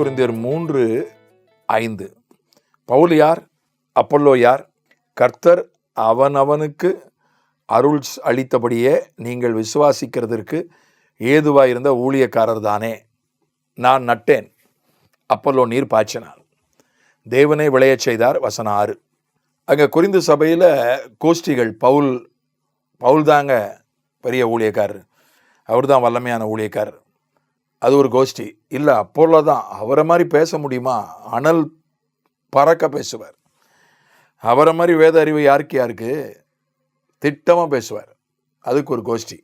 குருந்தியர் மூன்று ஐந்து. பவுல் யார்? அப்பல்லோ யார்? கர்த்தர் அவனவனுக்கு அருள் அளித்தபடியே நீங்கள் விசுவாசிக்கிறதற்கு ஏதுவாயிருந்த ஊழியக்காரர் தானே. நான் நட்டேன். அப்பல்லோ நீர் பாய்ச்சினார். தேவனை விளையச் செய்தார். வசனம் ஆறு. அங்கே குறிந்து சபையில் கோஷ்டிகள் பவுல் பவுல் தாங்க பெரிய ஊழியக்காரர். அவர் தான் வல்லமையான ஊழியக்காரர். அது ஒரு கோஷ்டி. இல்லை அப்போல்லோ தான் அவரை மாதிரி பேச முடியுமா? அனல் பறக்க பேசுவார். அவரை மாதிரி வேத அறிவு யாருக்கு யாருக்கு? திட்டமாக பேசுவார். அதுக்கு ஒரு கோஷ்டி.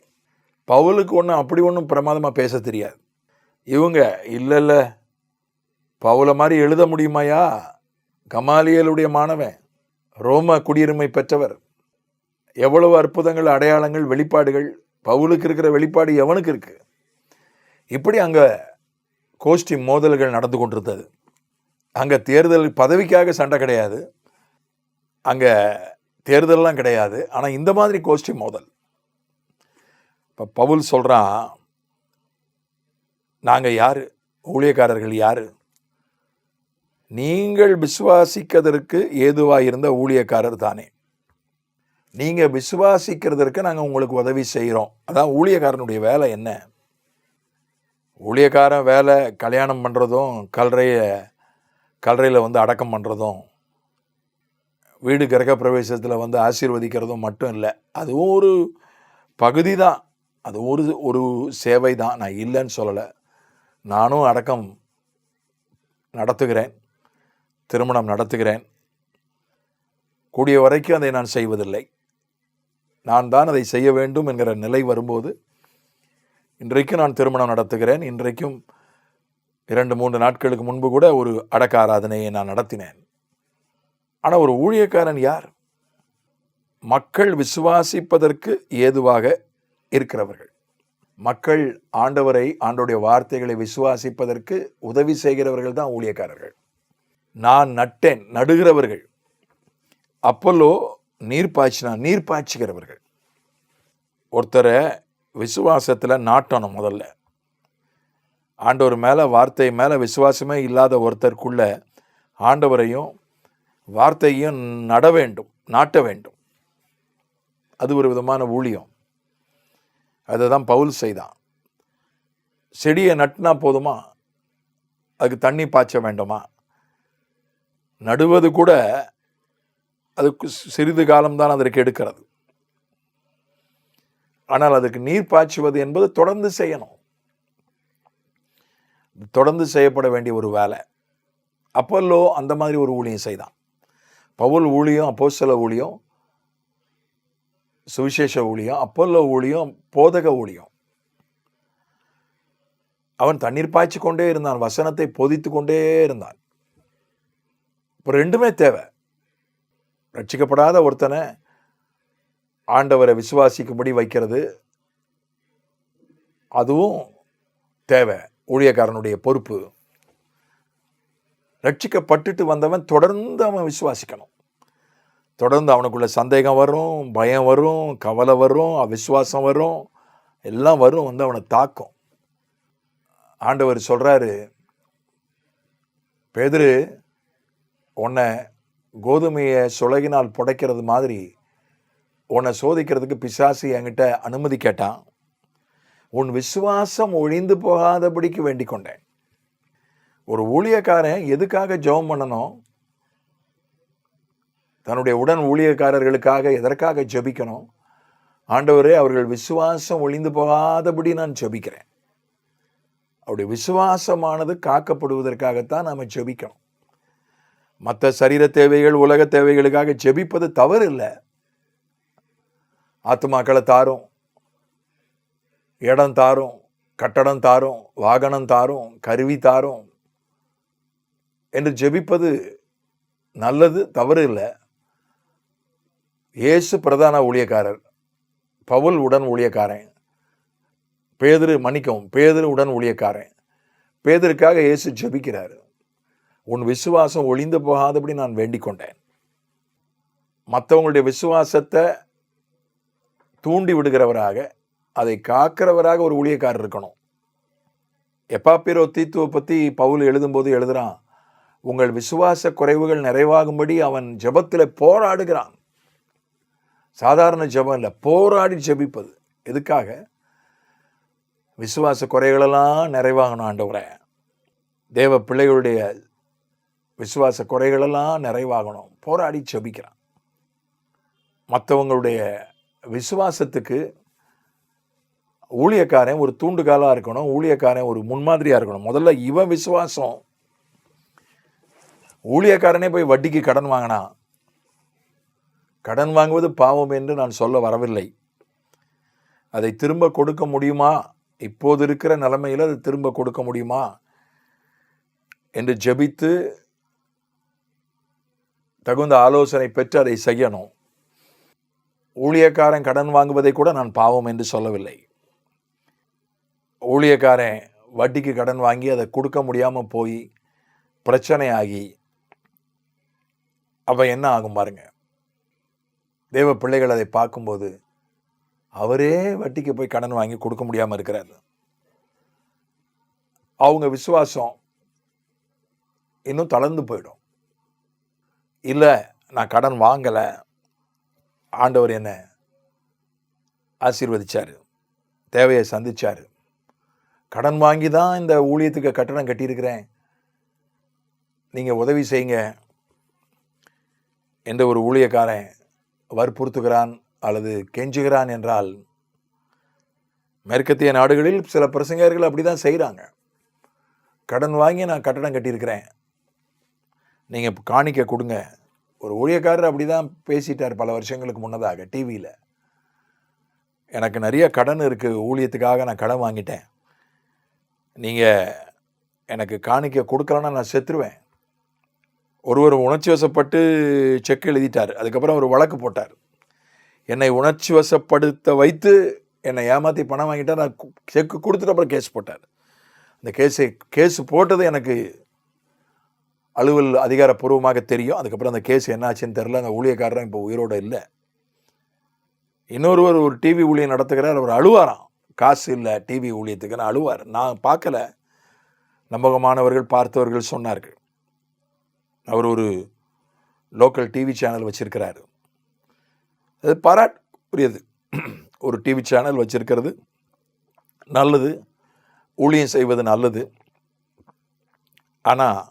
பவுலுக்கு ஒன்றும் அப்படி ஒன்றும் பிரமாதமாக பேச தெரியாது. இவங்க இல்லை இல்லை. பவுலை மாதிரி எழுத முடியுமாயா? கமாலியலுடைய மாணவன். ரோம குடியுரிமை பெற்றவர். எவ்வளவு அற்புதங்கள் அடையாளங்கள் வெளிப்பாடுகள். பவுலுக்கு இருக்கிற வெளிப்பாடு எவனுக்கு இருக்குது இப்படி அங்கே கோஷ்டி மோதல்கள் நடந்து கொண்டிருந்தது. அங்கே தேர்தல் பதவிக்காக சண்டை கிடையாது. அங்கே தேர்தல்லாம் கிடையாது. ஆனால் இந்த மாதிரி கோஷ்டி மோதல். இப்போ பவுல் சொல்கிறான் நாங்கள் யார்? ஊழியக்காரர்கள் யார்? நீங்கள் விசுவாசிக்கிறதற்கு ஏதுவாக இருந்த ஊழியக்காரர் தானே. நீங்கள் விசுவாசிக்கிறதற்கு நாங்கள் உங்களுக்கு உதவி செய்கிறோம் அதான் ஊழியக்காரனுடைய வேலை என்ன? ஊழியக்காரன் வேலை கல்யாணம் பண்ணுறதும் கல்லறையை கல்றையில் வந்து அடக்கம் பண்ணுறதும் வீடு கிரக பிரவேசத்தில் வந்து ஆசீர்வதிக்கிறதும் மட்டும் இல்லை. அதுவும் ஒரு பகுதி தான். அது ஒரு ஒரு சேவை தான். நான் இல்லைன்னு சொல்லலை. நானும் அடக்கம் நடத்துகிறேன். திருமணம் நடத்துகிறேன். கூடிய வரைக்கும் அதை நான் செய்வதில்லை. நான் தான் அதை செய்ய வேண்டும் என்கிற நிலை வரும்போது இன்றைக்கு நான் திருமணம் நடத்துகிறேன். இன்றைக்கும் இரண்டு மூன்று நாட்களுக்கு முன்பு கூட ஒரு அடக்க ஆராதனையை நான் நடத்தினேன். ஆனால் ஒரு ஊழியக்காரன் யார்? மக்கள் விசுவாசிப்பதற்கு ஏதுவாக இருக்கிறவர்கள். மக்கள் ஆண்டவரை ஆண்டோடைய வார்த்தைகளை விசுவாசிப்பதற்கு உதவி செய்கிறவர்கள் தான் ஊழியக்காரர்கள். நான் நட்டேன் நடுகிறவர்கள். அப்பல்லோ நீர் பாய்ச்சினா நீர் பாய்ச்சுகிறவர்கள். ஒருத்தரை விசுவாசத்தில் நாட்டணும் முதல்ல. ஆண்டவர் மேலே வார்த்தை மேலே விசுவாசமே இல்லாத ஒருத்தருக்குள்ள ஆண்டவரையும் வார்த்தையும் நட வேண்டும் நாட்ட வேண்டும். அது ஒரு விதமான ஊழியம். அதை தான் பவுல் செய்தான். செடியை நட்டினா போதுமா? அதுக்கு தண்ணி பாய்ச்ச வேண்டுமா? நடுவது கூட அதுக்கு சிறிது காலம்தான் அதற்கு எடுக்கிறது. ஆனால் அதுக்கு நீர் பாய்ச்சுவது என்பது தொடர்ந்து செய்யணும். தொடர்ந்து செய்யப்பட வேண்டிய ஒரு வேலை. அப்பல்லோ அந்த மாதிரி ஒரு ஊழியம் செய்தான். பவுல் ஊழியம் அப்போஸ்தல ஊழியம் சுவிசேஷ ஊழியம் அப்பல்லோ ஊழியம் போதக ஊழியம். அவன் தண்ணீர் பாய்ச்சி கொண்டே இருந்தான் வசனத்தை பொதித்து கொண்டே இருந்தான். இப்போ ரெண்டுமே தேவை. ரட்சிக்கப்படாத ஒருத்தனை ஆண்டவரை விசுவாசிக்கும்படி வைக்கிறது. அதுவும் தேவை. ஊழியக்காரனுடைய பொறுப்பு. ரட்சிக்கப்பட்டுட்டு வந்தவன் தொடர்ந்து அவன் விசுவாசிக்கணும். தொடர்ந்து அவனுக்குள்ள சந்தேகம் வரும் பயம் வரும் கவலை வரும் அவிசுவாசம் வரும் எல்லாம் வரும் வந்து அவனை தாக்கும். ஆண்டவர் சொல்கிறாரு பெதிரு உன்னை கோதுமையை சுலகினால் புடைக்கிறது மாதிரி உன்னை சோதிக்கிறதுக்கு பிசாசு என்கிட்ட அனுமதி கேட்டான். உன் விசுவாசம் ஒழிந்து போகாதபடிக்கு வேண்டிக் கொண்டேன். ஒரு ஊழியக்காரன் எதுக்காக ஜெபம் பண்ணணும்? தன்னுடைய உடன் ஊழியக்காரர்களுக்காக எதற்காக ஜெபிக்கணும்? ஆண்டவரே அவர்கள் விசுவாசம் ஒழிந்து போகாதபடி நான் ஜபிக்கிறேன். அவருடைய விசுவாசமானது காக்கப்படுவதற்காகத்தான் நாம் ஜபிக்கணும். மற்ற சரீர தேவைகள் உலக தேவைகளுக்காக ஜெபிப்பது தவறு இல்லை ஆத்துமாக்களை தாரும். இடம் தாரும் கட்டடம் தாரும் வாகனம் தாரும் கருவி தாரும். என்று ஜெபிப்பது நல்லது தவறு இல்லை. இயேசு பிரதான ஊழியக்காரர் பவுல் உடன் ஊழியக்காரன் பேதிரு மன்னிக்கவும் பேதிரு உடன் ஊழியக்காரன். பேதருக்காக இயேசு ஜெபிக்கிறார். உன் விசுவாசம் ஒளிந்து போகாதபடி நான் வேண்டிக் கொண்டேன் மற்றவங்களுடைய விசுவாசத்தை தூண்டி விடுகிறவராக அதை காக்கிறவராக ஒரு ஊழியக்காரர் இருக்கணும். எப்பாப்பிரோ தீத்துவை பற்றி பவுல் எழுதும்போது எழுதுகிறான் உங்கள் விசுவாச குறைவுகள் நிறைவாகும்படி அவன் ஜெபத்தில் போராடுகிறான். சாதாரண ஜெபம் இல்லை போராடி ஜபிப்பது. எதுக்காக? விசுவாச குறைகளெல்லாம் நிறைவாகணும் ஆண்டவரே. தேவ பிள்ளைகளுடைய விசுவாச குறைகளெல்லாம் நிறைவாகணும். போராடி ஜெபிக்கிறான். மற்றவங்களுடைய விசுவாசத்துக்கு ஊழியக்காரன் ஒரு தூண்டுகாலாக இருக்கணும் ஊழியக்காரன் ஒரு முன்மாதிரியாக இருக்கணும். முதல்ல இவன் விசுவாசம். ஊழியக்காரனே போய் வட்டிக்கு கடன் வாங்கினா கடன் வாங்குவது பாவம் என்று நான் சொல்ல வரவில்லை. அதை திரும்ப கொடுக்க முடியுமா? இப்போது இருக்கிற நிலைமையில் அதை திரும்ப கொடுக்க முடியுமா? என்று ஜெபித்து தகுந்த ஆலோசனை பெற்று அதை செய்யணும். ஊழியக்காரன் கடன் வாங்குவதை கூட நான் பாவம் என்று சொல்லவில்லை. ஊழியக்காரன் வட்டிக்கு கடன் வாங்கி அதை கொடுக்க முடியாமல் போய் பிரச்சனை ஆகி அவன் என்ன ஆகும் பாருங்க. தேவ பிள்ளைகள் அதை பார்க்கும்போது அவரே வட்டிக்கு போய் கடன் வாங்கி கொடுக்க முடியாமல் இருக்கிறார். அவங்க விசுவாசம் இன்னும் தளர்ந்து போயிடும். இல்லை நான் கடன் வாங்கலை ஆண்டவர் என்ன ஆசீர்வதிச்சார் தேவையை சந்திச்சார். கடன் வாங்கி தான் இந்த ஊழியத்துக்கு கட்டணம் கட்டியிருக்கிறேன். நீங்கள் உதவி செய்யுங்க. என்ற ஒரு ஊழியக்காரன் வற்புறுத்துகிறான் அல்லது கெஞ்சுகிறான் என்றால் மேற்கத்திய நாடுகளில் சில பிரசங்கர்கள் அப்படி தான் செய்கிறாங்க கடன் வாங்கி நான் கட்டணம் கட்டியிருக்கிறேன். நீங்கள் காணிக்க கொடுங்க. ஒரு ஊழியக்காரர் அப்படி தான் பேசிட்டார் பல வருஷங்களுக்கு முன்னதாக டிவியில் எனக்கு நிறைய கடன் இருக்குது ஊழியத்துக்காக நான் கடன் வாங்கிட்டேன். நீங்கள் எனக்கு காணிக்க கொடுக்கலன்னா நான் செத்துருவேன். ஒருவர் உணர்ச்சி வசப்பட்டு செக் எழுதிட்டார் அதுக்கப்புறம் ஒரு வழக்கு போட்டார். என்னை உணர்ச்சி வசப்படுத்த வைத்து என்னை ஏமாற்றி பணம் வாங்கிட்டார் நான் செக்கு கொடுத்துட்டு அப்புறம் கேஸ் போட்டார். அந்த கேஸை கேஸ் போட்டது எனக்கு அலுவல் அதிகாரப்பூர்வமாக தெரியும். அதுக்கப்புறம் அந்த கேஸ் என்னாச்சுன்னு தெரில அந்த ஊழியக்காரரும் இப்போ உயிரோடு இல்லை. இன்னொருவர் ஒரு டிவி ஊழியம் நடத்துகிறார். அவர் அழுவாராம். காசு இல்லை டிவி ஊழியத்துக்குன்னு அழுவார். நான் பார்க்கல. நம்பகமானவர்கள் பார்த்தவர்கள் சொன்னார்கள். அவர் ஒரு லோக்கல் டிவி சேனல் வச்சிருக்கிறாரு. அது பாராட்டுரியது ஒரு டிவி சேனல் வச்சிருக்கிறது. நல்லது. ஊழியம் செய்வது நல்லது. ஆனால்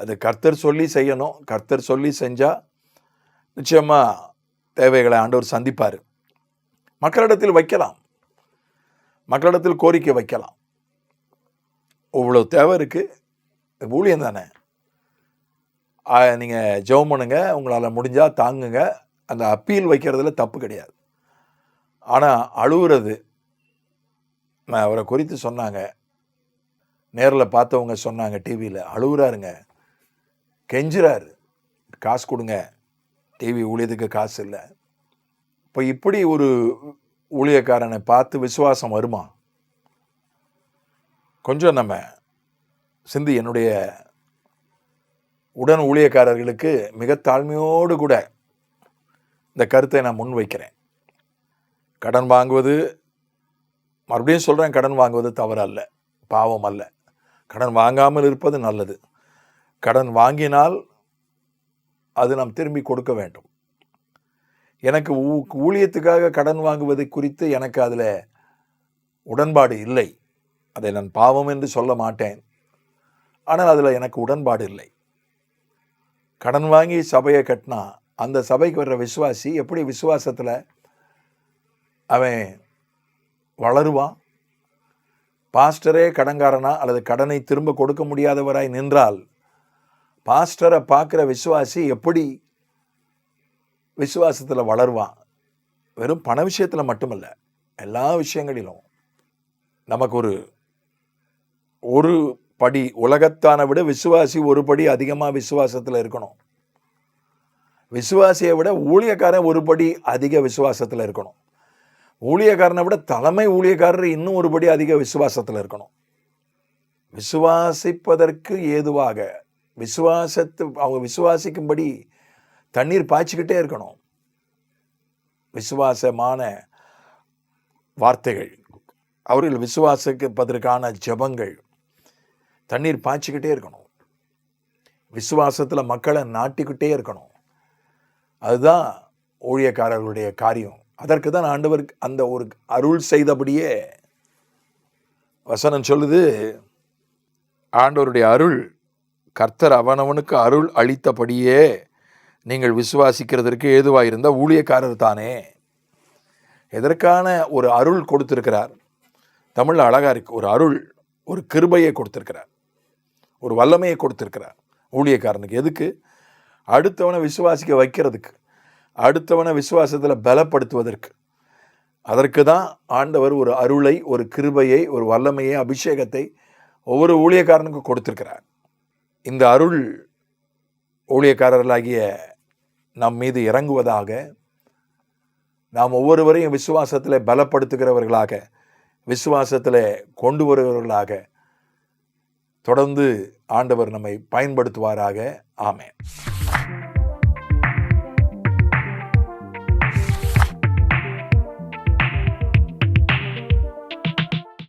அது கர்த்தர் சொல்லி செய்யணும். கர்த்தர் சொல்லி செஞ்சால் நிச்சயமாக தேவைகளை ஆண்டவர் சந்திப்பார். மக்களிடத்தில் வைக்கலாம். மக்களிடத்தில் கோரிக்கை வைக்கலாம். இவ்வளோ தேவை இருக்குது ஊழியம் தானே. நீங்கள் ஜெபம் பண்ணுங்க. உங்களால் முடிஞ்சால் தாங்குங்க. அந்த அப்பீல் வைக்கிறதுல தப்பு கிடையாது. ஆனால் அழுகுறது நான் அவரை குறித்து சொன்னாங்க. நேரில் பார்த்தவங்க சொன்னாங்க டிவியில். அழுகுறாருங்க கெஞ்சுறாரு. காசு கொடுங்க. டிவி ஊழியத்துக்கு காசு இல்லை. இப்போ இப்படி ஒரு ஊழியக்காரனை பார்த்து விசுவாசம் வருமா? கொஞ்சம் நம்ம சிந்தி என்னுடைய உடன் ஊழியக்காரர்களுக்கு மிக தாழ்மையோடு கூட இந்த கருத்தை நான் முன்வைக்கிறேன் கடன் வாங்குவது மறுபடியும் சொல்கிறேன் கடன் வாங்குவது தவறு அல்ல பாவம் அல்ல. கடன் வாங்காமல் இருப்பது நல்லது. கடன் வாங்கினால் அது நாம் திரும்பி கொடுக்க வேண்டும். எனக்கு ஊ- ஊழியத்துக்காக கடன் வாங்குவது குறித்து எனக்கு அதில் உடன்பாடு இல்லை. அதை நான் பாவம் என்று சொல்ல மாட்டேன். ஆனால் அதில் எனக்கு உடன்பாடு இல்லை. கடன் வாங்கி சபையை கட்டினா அந்த சபைக்கு வர்ற விசுவாசி எப்படி விசுவாசத்தில் அவன் வளருவான்? பாஸ்டரே கடன்காரனா அல்லது கடனை திரும்ப கொடுக்க முடியாதவராய் நின்றால் பாஸ்டரை பார்க்குற விசுவாசி எப்படி விசுவாசத்தில் வளருவான்? வெறும் பண விஷயத்தில் மட்டுமல்ல எல்லா விஷயங்களிலும். நமக்கு ஒரு ஒரு படி உலகத்தான விட விசுவாசி ஒரு படி அதிகமாக விசுவாசத்தில் இருக்கணும். விசுவாசியை விட ஊழியக்காரன் ஒரு படி அதிக விசுவாசத்தில் இருக்கணும். ஊழியக்காரனை விட தலைமை ஊழியக்காரர் இன்னும் ஒரு படி அதிக விசுவாசத்தில் இருக்கணும். விசுவாசிப்பதற்கு ஏதுவாக விசுவாசத்து அவங்க விசுவாசிக்கும்படி தண்ணீர் பாய்ச்சிக்கிட்டே இருக்கணும். விசுவாசமான வார்த்தைகள். அவர்கள் விசுவாசிப்பதற்கான ஜெபங்கள். தண்ணீர் பாய்ச்சிக்கிட்டே இருக்கணும். விசுவாசத்தில் மக்களை நாட்டிக்கிட்டே இருக்கணும். அதுதான் ஊழியக்காரர்களுடைய காரியம். அதற்கு தான் ஆண்டவர் அந்த ஒரு அருள் செய்தபடியே வசனம் சொல்லுது. ஆண்டவருடைய அருள் கர்த்தர் அவனவனுக்கு அருள் அளித்தபடியே நீங்கள் விசுவாசிக்கிறதற்கு ஏதுவாக இருந்த ஊழியக்காரர் தானே. எதற்கான ஒரு அருள் கொடுத்திருக்கிறார்? தமிழ் அழகா இருக்குது ஒரு அருள் ஒரு கிருபையை கொடுத்துருக்கிறார். ஒரு வல்லமையை கொடுத்துருக்கிறார். ஊழியக்காரனுக்கு எதுக்கு? அடுத்தவனை விசுவாசிக்க வைக்கிறதுக்கு அடுத்தவனை விசுவாசத்தில் பலப்படுத்துவதற்கு. அதற்கு தான் ஆண்டவர் ஒரு அருளை ஒரு கிருபையை ஒரு வல்லமையை அபிஷேகத்தை ஒவ்வொரு ஊழியக்காரனுக்கும் கொடுத்துருக்கிறார். இந்த அருள் ஊழியக்காரர்களாகிய நம் மீது இறங்குவதாக நாம் ஒவ்வொருவரையும் விசுவாசத்தில் பலப்படுத்துகிறவர்களாக விசுவாசத்தில் கொண்டு வருகிறவர்களாக தொடர்ந்து ஆண்டவர் நம்மை பயன்படுத்துவாராக. ஆமேன்.